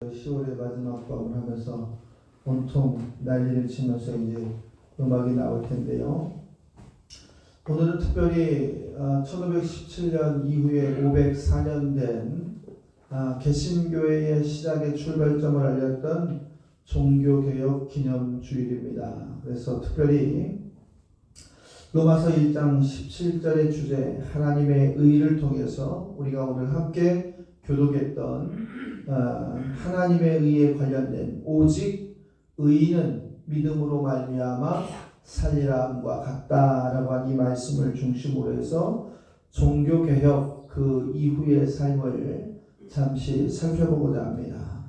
10월의 마지막 밤을 하면서 온통 난리를 치면서 이제 음악이 나올 텐데요. 오늘은 특별히 아, 1517년 이후에 504년 된 아, 개신교회의 시작의 출발점을 알렸던 종교개혁 기념주일입니다. 그래서 특별히 로마서 1장 17절의 주제 하나님의 의를 통해서 우리가 오늘 함께 교독했던 어, 하나님의 의에 관련된 오직 의는 믿음으로 말미암아 살리라 함과 같다라고 한 이 말씀을 중심으로 해서 종교 개혁 그 이후의 삶을 잠시 살펴보고자 합니다.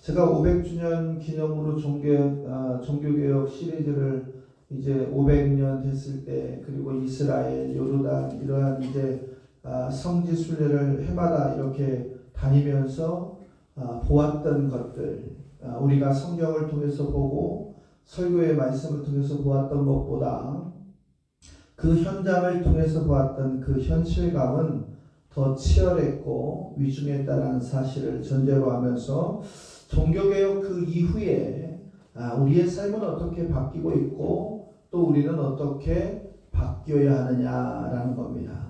제가 500주년 기념으로 종교 어, 종교 개혁 시리즈를 이제 500년 됐을 때 그리고 이스라엘, 요르단 이러한 이제 아, 성지 순례를 해마다 이렇게 다니면서 아, 보았던 것들 아, 우리가 성경을 통해서 보고 설교의 말씀을 통해서 보았던 것보다 그 현장을 통해서 보았던 그 현실감은 더 치열했고 위중했다라는 사실을 전제로 하면서 종교개혁 그 이후에 아, 우리의 삶은 어떻게 바뀌고 있고 또 우리는 어떻게 바뀌어야 하느냐라는 겁니다.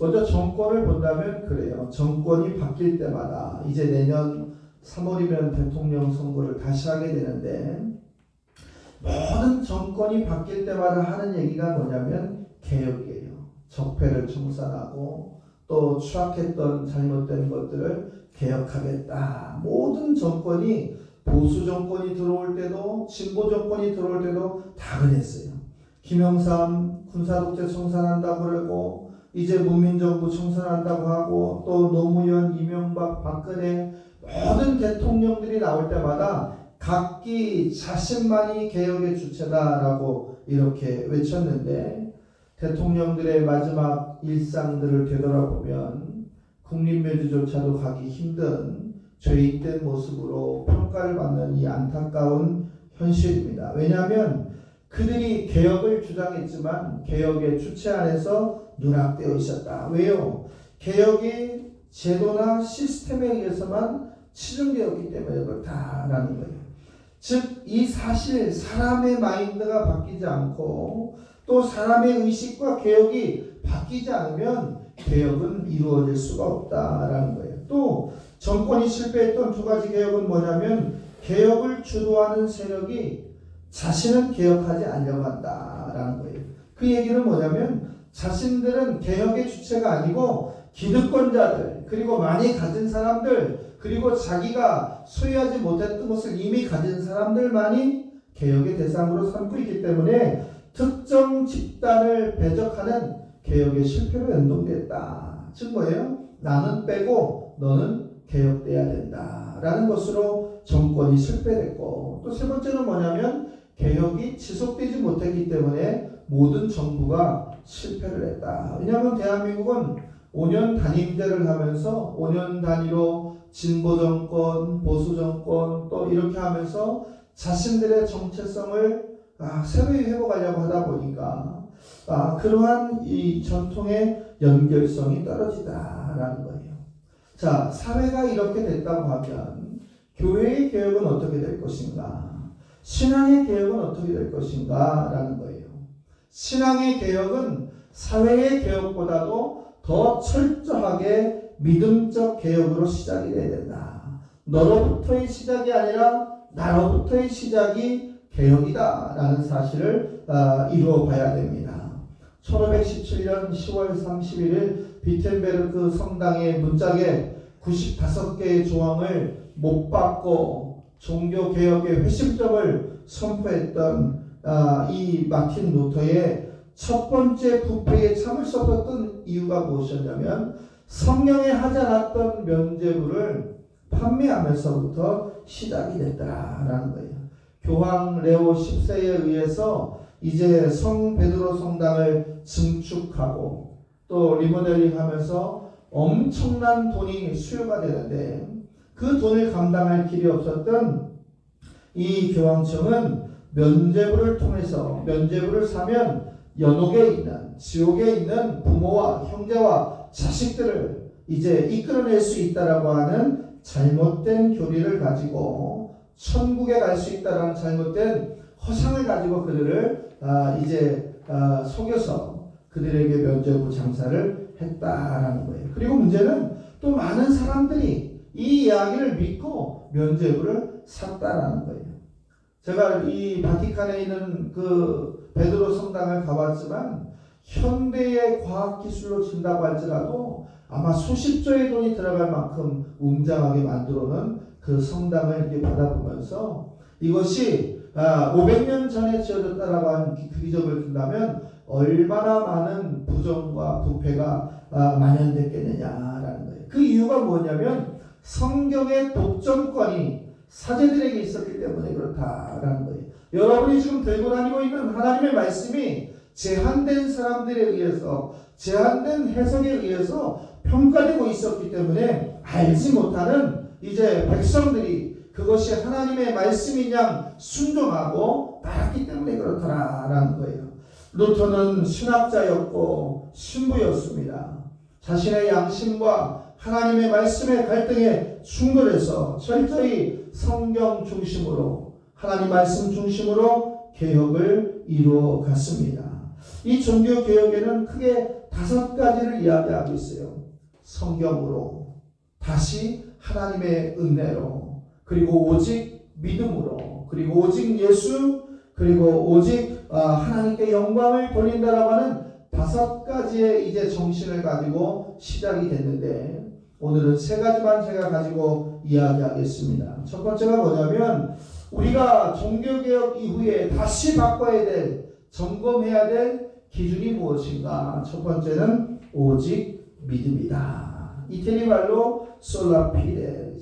먼저 정권을 본다면 그래요. 정권이 바뀔 때마다 이제 내년 3월이면 대통령 선거를 다시 하게 되는데 모든 정권이 바뀔 때마다 하는 얘기가 뭐냐면 개혁이에요. 적폐를 청산하고 또 추악했던 잘못된 것들을 개혁하겠다. 모든 정권이 보수 정권이 들어올 때도 진보 정권이 들어올 때도 다 그랬어요. 김영삼 군사독재 청산한다고 그러고 이제 문민정부 청산한다고 하고 또 노무현, 이명박, 박근혜 모든 대통령들이 나올 때마다 각기 자신만이 개혁의 주체다라고 이렇게 외쳤는데 대통령들의 마지막 일상들을 되돌아보면 국립묘지조차도 가기 힘든 죄인된 모습으로 평가를 받는 이 안타까운 현실입니다. 왜냐하면 그들이 개혁을 주장했지만 개혁의 주체 안에서 누락되어 있었다. 왜요? 개혁이 제도나 시스템에 의해서만 치중되었기 때문에 그렇다라는 거예요. 즉, 이 사실 사람의 마인드가 바뀌지 않고 또 사람의 의식과 개혁이 바뀌지 않으면 개혁은 이루어질 수가 없다라는 거예요. 또 정권이 실패했던 두 가지 개혁은 뭐냐면 개혁을 주도하는 세력이 자신은 개혁하지 않려고 한다라는 거예요. 그 얘기는 뭐냐면 자신들은 개혁의 주체가 아니고 기득권자들 그리고 많이 가진 사람들 그리고 자기가 소유하지 못했던 것을 이미 가진 사람들만이 개혁의 대상으로 삼고 있기 때문에 특정 집단을 배적하는 개혁의 실패로 연동됐다. 즉 뭐예요? 나는 빼고 너는 개혁돼야 된다라는 것으로 정권이 실패됐고 또 세 번째는 뭐냐면 개혁이 지속되지 못했기 때문에 모든 정부가 실패를 했다. 왜냐하면 대한민국은 5년 단임제를 하면서 5년 단위로 진보 정권, 보수 정권 또 이렇게 하면서 자신들의 정체성을 아, 새로이 회복하려고 하다 보니까 아, 그러한 이 전통의 연결성이 떨어지다라는 거예요. 자, 사회가 이렇게 됐다고 하면 교회의 개혁은 어떻게 될 것인가? 신앙의 개혁은 어떻게 될 것인가? 라는 거예요. 신앙의 개혁은 사회의 개혁보다도 더 철저하게 믿음적 개혁으로 시작이 돼야 된다. 너로부터의 시작이 아니라 나로부터의 시작이 개혁이다. 라는 사실을 아, 이루어 봐야 됩니다. 1517년 10월 31일 비텐베르크 성당의 문짝에 95개의 조항을 못 받고 종교 개혁의 회심점을 선포했던 아, 이 마틴 루터의 첫 번째 부패에 참을 수 없었던 이유가 무엇이었냐면 성령에 하지 않았던 면죄부를 판매하면서부터 시작이 됐다라는 거예요. 교황 레오 10세에 의해서 이제 성 베드로 성당을 증축하고 또 리모델링 하면서 엄청난 돈이 수요가 되는데 그 돈을 감당할 길이 없었던 이 교황청은 면죄부를 통해서 면죄부를 사면 연옥에 있는 지옥에 있는 부모와 형제와 자식들을 이제 이끌어낼 수 있다라고 하는 잘못된 교리를 가지고 천국에 갈 수 있다라는 잘못된 허상을 가지고 그들을 아, 이제 아, 속여서 그들에게 면죄부 장사를 했다라는 거예요. 그리고 문제는 또 많은 사람들이 이 이야기를 믿고 면죄부를 샀다라는 거예요. 제가 이 바티칸에 있는 그 베드로 성당을 가봤지만 현대의 과학 기술로 진다고 할지라도 아마 수십조의 돈이 들어갈 만큼 웅장하게 만들어 놓은 그 성당을 이렇게 받아보면서 이것이 아, 500년 전에 지어졌다라고 하는 기- 그 기적을 둔다면 얼마나 많은 부정과 부패가 아, 만연됐겠느냐라는 거예요. 그 이유가 뭐냐면 성경의 독점권이 사제들에게 있었기 때문에 그렇다라는 거예요. 여러분이 지금 들고 다니고 있는 하나님의 말씀이 제한된 사람들에 의해서 제한된 해석에 의해서 평가되고 있었기 때문에 알지 못하는 이제 백성들이 그것이 하나님의 말씀인 양 순종하고 따랐기 때문에 그렇더라라는 거예요. 루터는 신학자였고 신부였습니다. 자신의 양심과 하나님의 말씀의 갈등에 충돌해서 철저히 성경 중심으로 하나님 말씀 중심으로 개혁을 이루어 갔습니다. 이 종교 개혁에는 크게 다섯 가지를 이야기하고 있어요. 성경으로 다시 하나님의 은혜로 그리고 오직 믿음으로 그리고 오직 예수 그리고 오직 아, 하나님께 영광을 돌린다라고 하는 다섯 가지의 이제 정신을 가지고 시작이 됐는데 오늘은 세 가지만 제가 가지고 이야기하겠습니다. 첫 번째가 뭐냐면 우리가 종교개혁 이후에 다시 바꿔야 될 점검해야 될 기준이 무엇인가? 첫 번째는 오직 믿음이다. 이태리 말로 솔라피데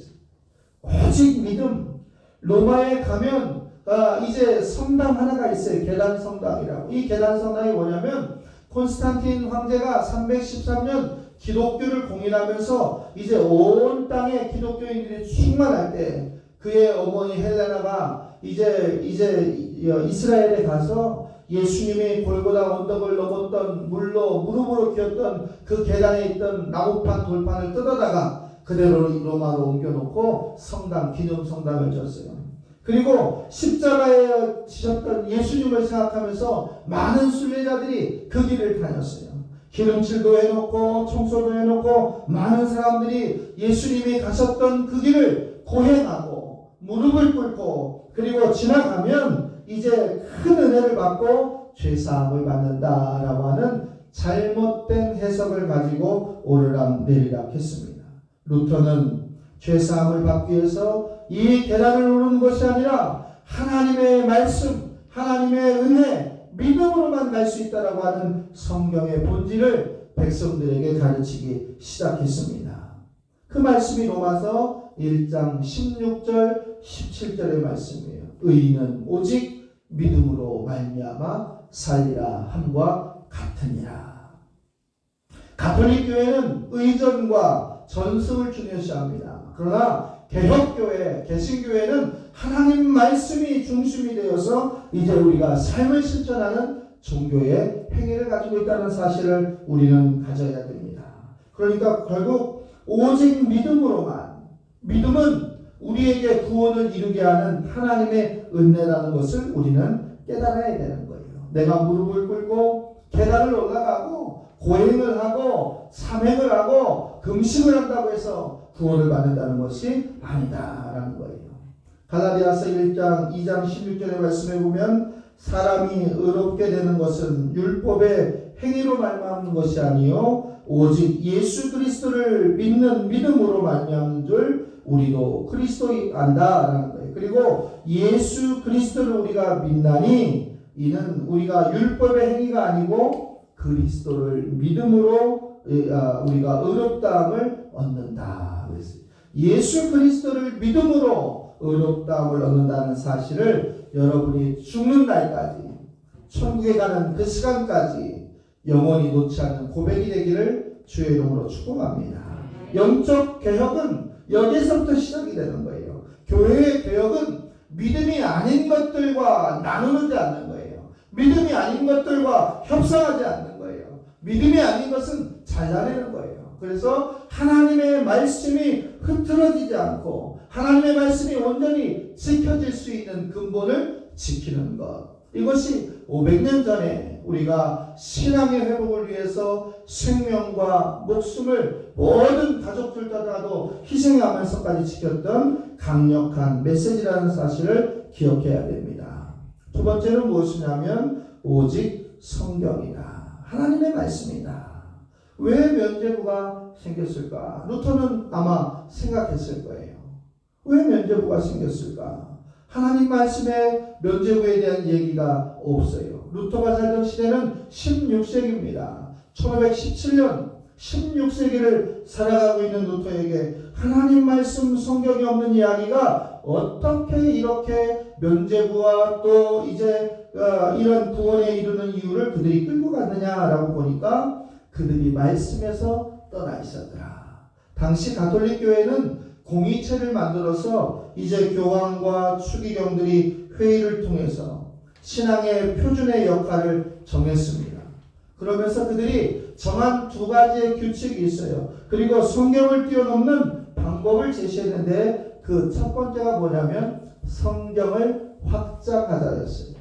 오직 믿음. 로마에 가면 아, 이제 성당 하나가 있어요. 계단 성당이라고. 이 계단 성당이 뭐냐면 콘스탄틴 황제가 313년 기독교를 공인하면서 이제 온 땅에 기독교인들이 충만할 때 그의 어머니 헬레나가 이제 이제 이스라엘에 가서 예수님이 골고다 언덕을 넘었던 물로 무릎으로 기었던 그 계단에 있던 나무판 돌판을 뜯어다가 그대로 로마로 옮겨놓고 성당 기념 성당을 졌어요. 그리고 십자가에 지셨던 예수님을 생각하면서 많은 순례자들이 그 길을 다녔어요. 기름칠도 해놓고 청소도 해놓고 많은 사람들이 예수님이 가셨던 그 길을 고행하고 무릎을 꿇고 그리고 지나가면 이제 큰 은혜를 받고 죄사함을 받는다라고 하는 잘못된 해석을 가지고 오르락 내리락 했습니다. 루터는 죄사함을 받기 위해서 이 계단을 오르는 것이 아니라 하나님의 말씀, 하나님의 은혜, 믿음으로만 갈 수 있다라고 하는 성경의 본질을 백성들에게 가르치기 시작했습니다. 그 말씀이 로마서 1장 16절 17절의 말씀이에요. 의인은 오직 믿음으로 말미암아 살리라 함과 같으니라. 가톨릭 교회는 의전과 전승을 중요시합니다. 그러나 개혁교회, 개신교회는 하나님 말씀이 중심이 되어서 이제 우리가 삶을 실천하는 종교의 행위를 가지고 있다는 사실을 우리는 가져야 됩니다. 그러니까 결국 오직 믿음으로만 믿음은 우리에게 구원을 이루게 하는 하나님의 은혜라는 것을 우리는 깨달아야 되는 거예요. 내가 무릎을 꿇고 계단을 올라가고 고행을 하고 삼행을 하고 금식을 한다고 해서 구원을 받는다는 것이 아니다라는 거예요. 갈라디아서 1장 2장 16절의 말씀에 보면 사람이 의롭게 되는 것은 율법의 행위로 말미암는 것이 아니요 오직 예수 그리스도를 믿는 믿음으로 말미암는 줄 우리도 그리스도 안다라는 거예요. 그리고 예수 그리스도를 우리가 믿나니 이는 우리가 율법의 행위가 아니고 그리스도를 믿음으로 아, 우리가 의롭다함을 얻는다. 그랬어요. 예수 그리스도를 믿음으로 의롭다함을 얻는다는 사실을 여러분이 죽는 날까지 천국에 가는 그 시간까지 영원히 놓지 않는 고백이 되기를 주의 이름으로 축복합니다. 영적 개혁은 여기서부터 시작이 되는 거예요. 교회의 개혁은 믿음이 아닌 것들과 나누지 않는 거예요. 믿음이 아닌 것들과 협상하지 않는 거예요. 믿음이 아닌 것은 잘라내는 거예요. 그래서 하나님의 말씀이 흐트러지지 않고 하나님의 말씀이 온전히 지켜질 수 있는 근본을 지키는 것. 이것이 500년 전에 우리가 신앙의 회복을 위해서 생명과 목숨을 모든 가족들보다도 희생하면서까지 지켰던 강력한 메시지라는 사실을 기억해야 됩니다. 두 번째는 무엇이냐면 오직 성경이다. 하나님의 말씀이다. 왜 면제부가 생겼을까? 루터는 아마 생각했을 거예요. 왜 면제부가 생겼을까? 하나님 말씀에 면제부에 대한 얘기가 없어요. 루터가 살던 시대는 16세기입니다. 1517년 16세기를 살아가고 있는 루터에게 하나님 말씀 성경이 없는 이야기가 어떻게 이렇게 면제부와 또 이제 어, 이런 구원에 이르는 이유를 그들이 끌고 갔느냐라고 보니까 그들이 말씀에서 떠나 있었더라. 당시 가톨릭 교회는 공의체를 만들어서 이제 교황과 추기경들이 회의를 통해서 신앙의 표준의 역할을 정했습니다. 그러면서 그들이 정한 두 가지의 규칙이 있어요. 그리고 성경을 뛰어넘는 방법을 제시했는데 그 첫 번째가 뭐냐면 성경을 확장하자였어요.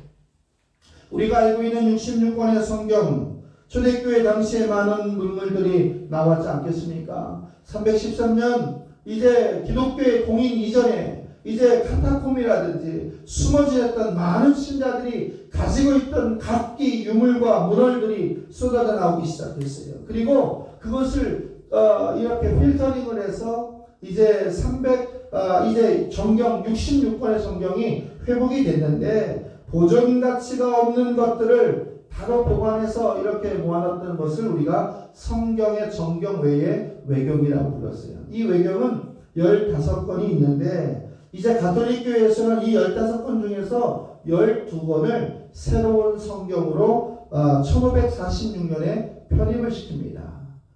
우리가 알고 있는 66권의 성경 초대교회 당시에 많은 문물들이 나왔지 않겠습니까? 313년 이제 기독교의 공인 이전에 이제 카타콤이라든지 숨어 지냈던 많은 신자들이 가지고 있던 각기 유물과 문얼들이 쏟아져 나오기 시작했어요. 그리고 그것을 어, 이렇게 필터링을 해서 이제 300 어, 이제 정경 66권의 성경이 회복이 됐는데 보존 가치가 없는 것들을 바로 보관해서 이렇게 모아놨던 것을 우리가 성경의 정경 외에 외경이라고 불렀어요. 이 외경은 15권이 있는데 이제 가톨릭 교회에서는 이 15권 중에서 12권을 새로운 성경으로 1546년에 편입을 시킵니다.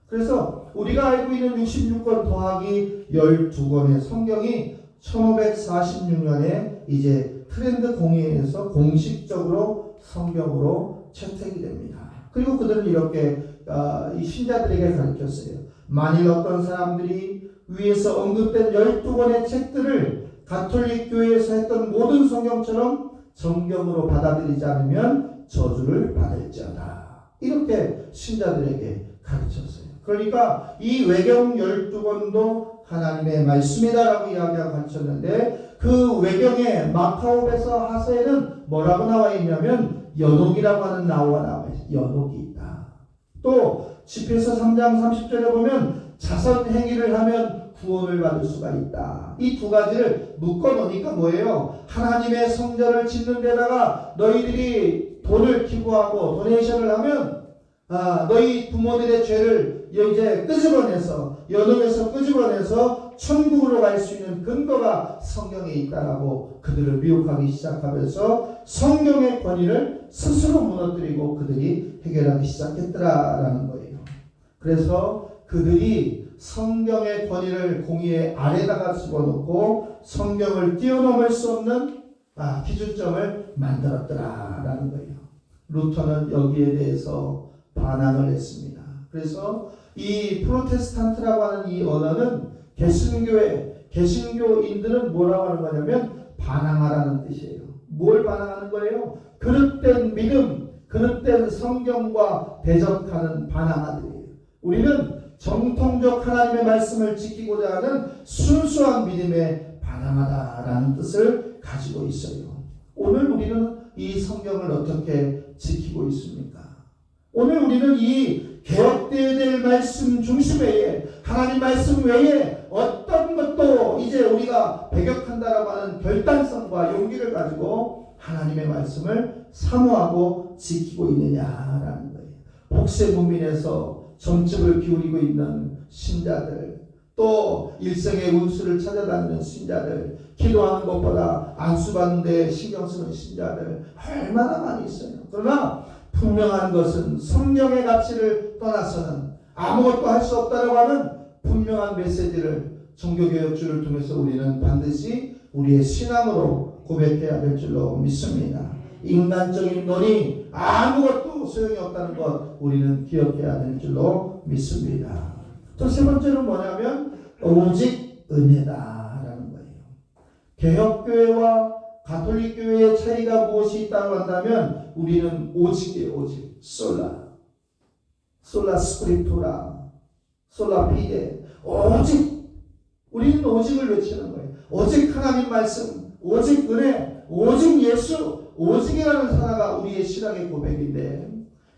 그래서 우리가 알고 있는 66권 더하기 12권의 성경이 1546년에 이제 트렌드 공회에서 공식적으로 성경으로 채택이 됩니다. 그리고 그들은 이렇게 어, 이 신자들에게 가르쳤어요. 만일 어떤 사람들이 위에서 언급된 12권의 책들을 가톨릭 교회에서 했던 모든 성경처럼 정경으로 받아들이지 않으면 저주를 받을지어다. 이렇게 신자들에게 가르쳤어요. 그러니까 이 외경 12권도 하나님의 말씀이다라고 이야기하고 가르쳤는데 그 외경에 마카오에서 하서에는 뭐라고 나와 있냐면 연옥이라고 하는 나와 나와. 연옥이 있다. 또 집에서 3장 30절에 보면 자선 행위를 하면 구원을 받을 수가 있다. 이 두 가지를 묶어 놓으니까 뭐예요? 하나님의 성전을 짓는 데다가 너희들이 돈을 기부하고 도네이션을 하면 아, 너희 부모들의 죄를 이제 끄집어내서 연옥에서 끄집어내서 천국으로 갈 수 있는 근거가 성경에 있다라고 그들을 미혹하기 시작하면서 성경의 권위를 스스로 무너뜨리고 그들이 해결하기 시작했더라라는 거예요. 그래서 그들이 성경의 권위를 공의의 아래다가 집어넣고 성경을 뛰어넘을 수 없는 아, 기준점을 만들었더라라는 거예요. 루터는 여기에 대해서 반항을 했습니다. 그래서 이 프로테스탄트라고 하는 이 언어는 개신교의 개신교인들은 뭐라고 하는 거냐면 반항하라는 뜻이에요. 뭘 반항하는 거예요? 그릇된 믿음, 그릇된 성경과 대적하는 반항아들이에요. 우리는 정통적 하나님의 말씀을 지키고자 하는 순수한 믿음에 반항하다라는 뜻을 가지고 있어요. 오늘 우리는 이 성경을 어떻게 지키고 있습니까? 오늘 우리는 이 개혁되어야 될 말씀 중심 외에 하나님 말씀 외에 어떤 것도 이제 우리가 배격한다라고 하는 결단성과 용기를 가지고 하나님의 말씀을 사모하고 지키고 있느냐라는 거예요. 복세 문민에서 점집을 기울이고 있는 신자들 또 일생의 운수를 찾아다니는 신자들 기도하는 것보다 안수받는 데 신경 쓰는 신자들 얼마나 많이 있어요. 그러나 분명한 것은 성령의 가치를 떠나서는 아무것도 할 수 없다고 하는 분명한 메시지를 종교개혁주를 통해서 우리는 반드시 우리의 신앙으로 고백해야 될 줄로 믿습니다. 인간적인 논이 아무것도 소용이 없다는 것 우리는 기억해야 될 줄로 믿습니다. 또 세 번째는 뭐냐면 오직 은혜다라는 거예요. 개혁교회와 가톨릭 교회의 차이가 무엇이 있다고 한다면 우리는 오직이에요. 오직. 솔라. 솔라 스크립토라. 솔라 피데. 오직. 우리는 오직을 외치는 거예요. 오직 하나님 말씀. 오직 은혜. 오직 예수. 오직이라는 사라가 우리의 신앙의 고백인데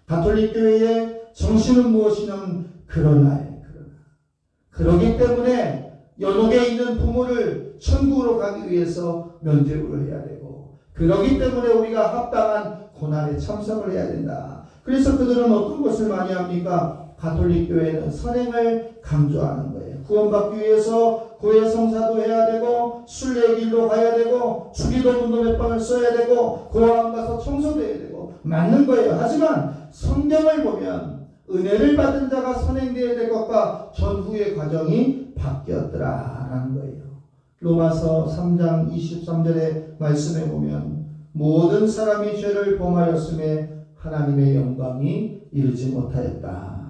가톨릭 교회의 정신은 무엇이냐면 그러나예요. 그러나. 그러기 때문에 연옥에 있는 부모를 천국으로 가기 위해서 면죄부를 해야 되고 그러기 때문에 우리가 합당한 고난에 참석을 해야 된다. 그래서 그들은 어떤 것을 많이 합니까? 가톨릭 교회는 선행을 강조하는 거예요. 구원받기 위해서 고해 성사도 해야 되고 순례의 길로 가야 되고 주기도 문도 몇 번을 써야 되고 고아원 가서 청소도 해야 되고 맞는 거예요. 하지만 성경을 보면 은혜를 받은 자가 선행되어야 될 것과 전후의 과정이 바뀌었더라라는 거예요. 로마서 3장 23절의 말씀에 보면 모든 사람이 죄를 범하였음에 하나님의 영광이 이르지 못하였다.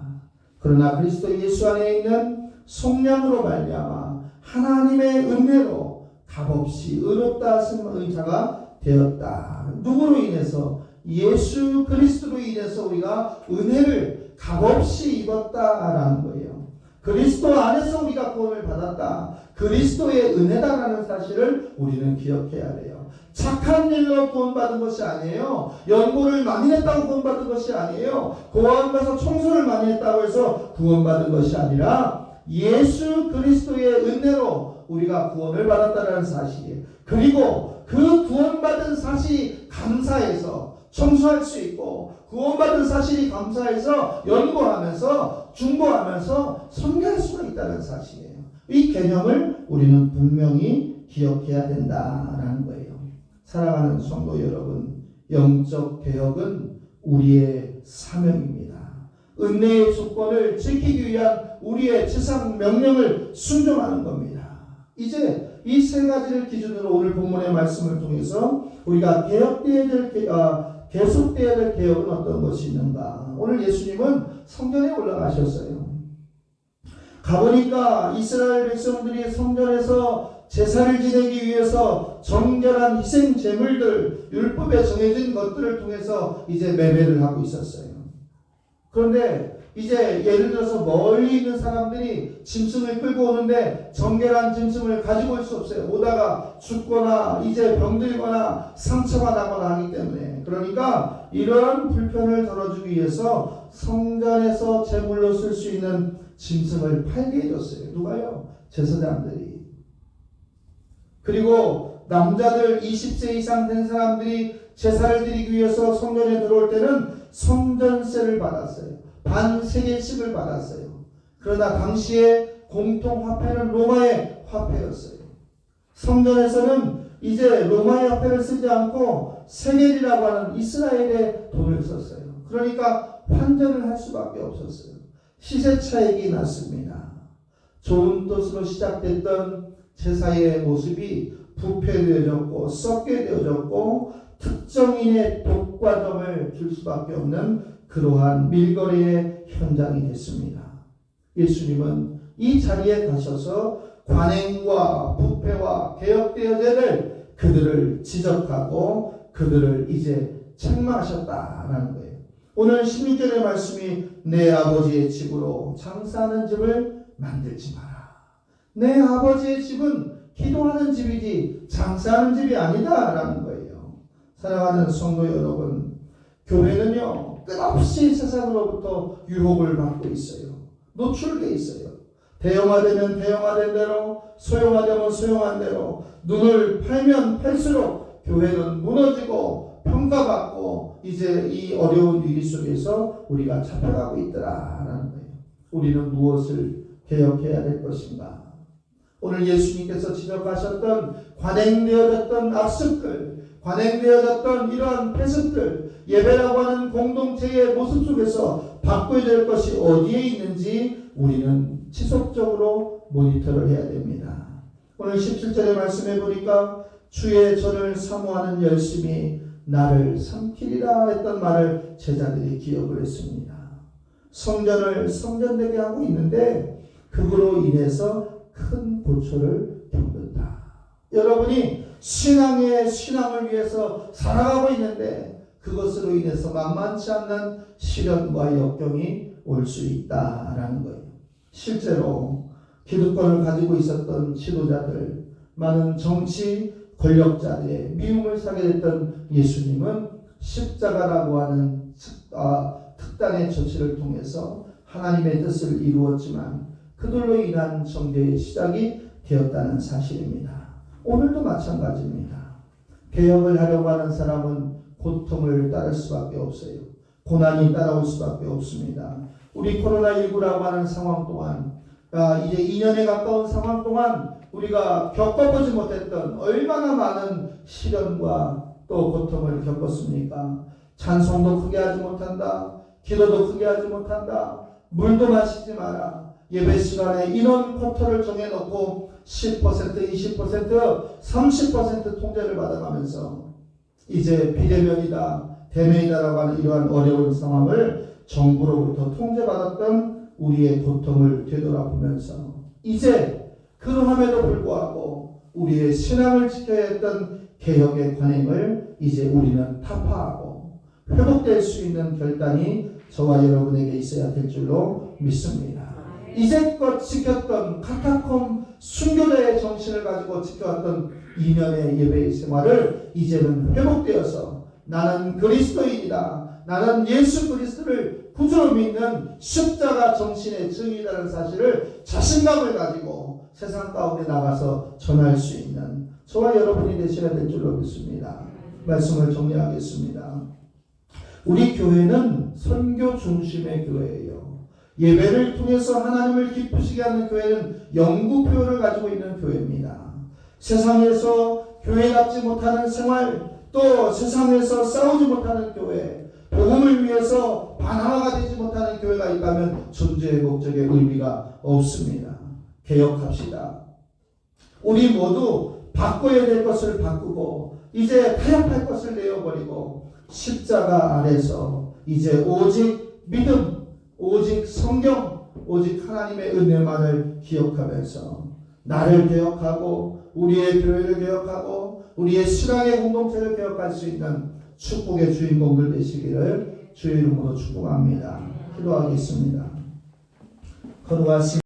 그러나 그리스도 예수 안에 있는 성령으로 말미암아 하나님의 은혜로 값없이 의롭다 하신 의자가 되었다. 누구로 인해서 예수 그리스도로 인해서 우리가 은혜를 값없이 입었다라는 거예요. 그리스도 안에서 우리가 구원을 받았다. 그리스도의 은혜다라는 사실을 우리는 기억해야 돼요. 착한 일로 구원받은 것이 아니에요. 연고를 많이 냈다고 구원받은 것이 아니에요. 고아원 가서 청소를 많이 했다고 해서 구원받은 것이 아니라 예수 그리스도의 은혜로 우리가 구원을 받았다는 사실이에요. 그리고 그 구원받은 사실이 감사해서 청소할 수 있고 구원받은 사실이 감사해서 연구하면서 중보하면서 선교할 수가 있다는 사실이에요. 이 개념을 우리는 분명히 기억해야 된다라는 거예요. 사랑하는 성도 여러분, 영적 개혁은 우리의 사명입니다. 은혜의 조건을 지키기 위한 우리의 지상 명령을 순종하는 겁니다. 이제 이 세 가지를 기준으로 오늘 본문의 말씀을 통해서 우리가 개혁되어야 될 개, 아, 계속되어야 될 개혁은 어떤 것이 있는가? 오늘 예수님은 성전에 올라가셨어요. 가보니까 이스라엘 백성들이 성전에서 제사를 지내기 위해서 정결한 희생 제물들 율법에 정해진 것들을 통해서 이제 매매를 하고 있었어요. 그런데 이제 예를 들어서 멀리 있는 사람들이 짐승을 끌고 오는데 정결한 짐승을 가지고 올 수 없어요. 오다가 죽거나 이제 병들거나 상처가 나거나 하기 때문에 그러니까 이러한 불편을 덜어주기 위해서 성전에서 제물로 쓸 수 있는 짐승을 팔게 해줬어요. 누가요? 제사장들이. 그리고 남자들 20세 이상 된 사람들이 제사를 드리기 위해서 성전에 들어올 때는 성전세를 받았어요. 반 세계씩을 받았어요. 그러나 당시에 공통 화폐는 로마의 화폐였어요. 성전에서는 이제 로마의 화폐를 쓰지 않고 세겔이라고 하는 이스라엘의 돈을 썼어요. 그러니까 환전을 할 수밖에 없었어요. 시세 차익이 났습니다. 좋은 뜻으로 시작됐던 제사의 모습이 부패되어졌고 썩게 되어졌고 특정인의 독과점을 줄 수밖에 없는 그러한 밀거래의 현장이 됐습니다. 예수님은 이 자리에 가셔서 관행과 부패와 개혁되어야될 그들을 지적하고 그들을 이제 책망하셨다라는 거예요. 오늘 16절의 말씀이 내 아버지의 집으로 장사하는 집을 만들지 마라. 내 아버지의 집은 기도하는 집이지 장사하는 집이 아니다 라는 거예요. 사랑하는 성도 여러분, 교회는요 끝없이 세상으로부터 유혹을 받고 있어요. 노출돼 있어요. 대형화되면 대형화된 대로, 소형화되면 소형한 대로, 눈을 팔면 팔수록 교회는 무너지고 평가받고 이제 이 어려운 위기 속에서 우리가 잡혀가고 있더라라는 거예요. 우리는 무엇을 개혁해야 될 것인가? 오늘 예수님께서 지적하셨던 관행되어졌던 악습들, 관행되어졌던 이러한 폐습들, 예배라고 하는 공동체의 모습 속에서 바꿔야 될 것이 어디에 있는지 우리는 지속적으로 모니터를 해야 됩니다. 오늘 17절의 말씀해 보니까 주의 전을 사모하는 열심이 나를 삼키리라 했던 말을 제자들이 기억을 했습니다. 성전을 성전되게 하고 있는데 그거로 인해서 큰 고초를 겪는다. 여러분이 신앙의 신앙을 위해서 살아가고 있는데 그것으로 인해서 만만치 않는 시련과 역경이 올 수 있다라는 거예요. 실제로 기득권을 가지고 있었던 지도자들, 많은 정치 권력자들의 미움을 사게 됐던 예수님은 십자가라고 하는 특- 아, 특단의 조치를 통해서 하나님의 뜻을 이루었지만 그들로 인한 정죄의 시작이 되었다는 사실입니다. 오늘도 마찬가지입니다. 개혁을 하려고 하는 사람은 고통을 따를 수밖에 없어요. 고난이 따라올 수밖에 없습니다. 우리 코로나19라고 하는 상황 동안 아, 이제 2년에 가까운 상황 동안 우리가 겪어보지 못했던 얼마나 많은 시련과 또 고통을 겪었습니까? 찬송도 크게 하지 못한다. 기도도 크게 하지 못한다. 물도 마시지 마라. 예배 시간에 인원 쿼터를 정해놓고 10%, 20%, 30% 통제를 받아가면서 이제 비대면이다, 대면이다라고 하는 이러한 어려운 상황을 정부로부터 통제받았던 우리의 고통을 되돌아보면서 이제 그러함에도 불구하고 우리의 신앙을 지켜야 했던 개혁의 관행을 이제 우리는 타파하고 회복될 수 있는 결단이 저와 여러분에게 있어야 될 줄로 믿습니다. 이제껏 지켰던 카타콤 순교자의 정신을 가지고 지켜왔던 2년의 예배의 생활을 이제는 회복되어서 나는 그리스도인이다. 나는 예수 그리스도를 구주로 믿는 십자가 정신의 증이라는 사실을 자신감을 가지고 세상 가운데 나가서 전할 수 있는 저와 여러분이 되셔야 될 줄로 믿습니다. 말씀을 정리하겠습니다. 우리 교회는 선교 중심의 교회예요. 예배를 통해서 하나님을 기쁘시게 하는 교회는 영구표를 가지고 있는 교회입니다. 세상에서 교회답지 못하는 생활, 또 세상에서 싸우지 못하는 교회, 복음을 위해서 반항화가 되지 못하는 교회가 있다면 존재의 목적에 의미가 없습니다. 개혁합시다. 우리 모두 바꿔야 될 것을 바꾸고 이제 타협할 것을 내어버리고 십자가 아래서 이제 오직 믿음, 오직 성경, 오직 하나님의 은혜만을 기억하면서 나를 개혁하고 우리의 교회를 개혁하고 우리의 신앙의 공동체를 개혁할 수 있는 축복의 주인공들 되시기를 주의 이름으로 축복합니다. 기도하겠습니다. 거룩하신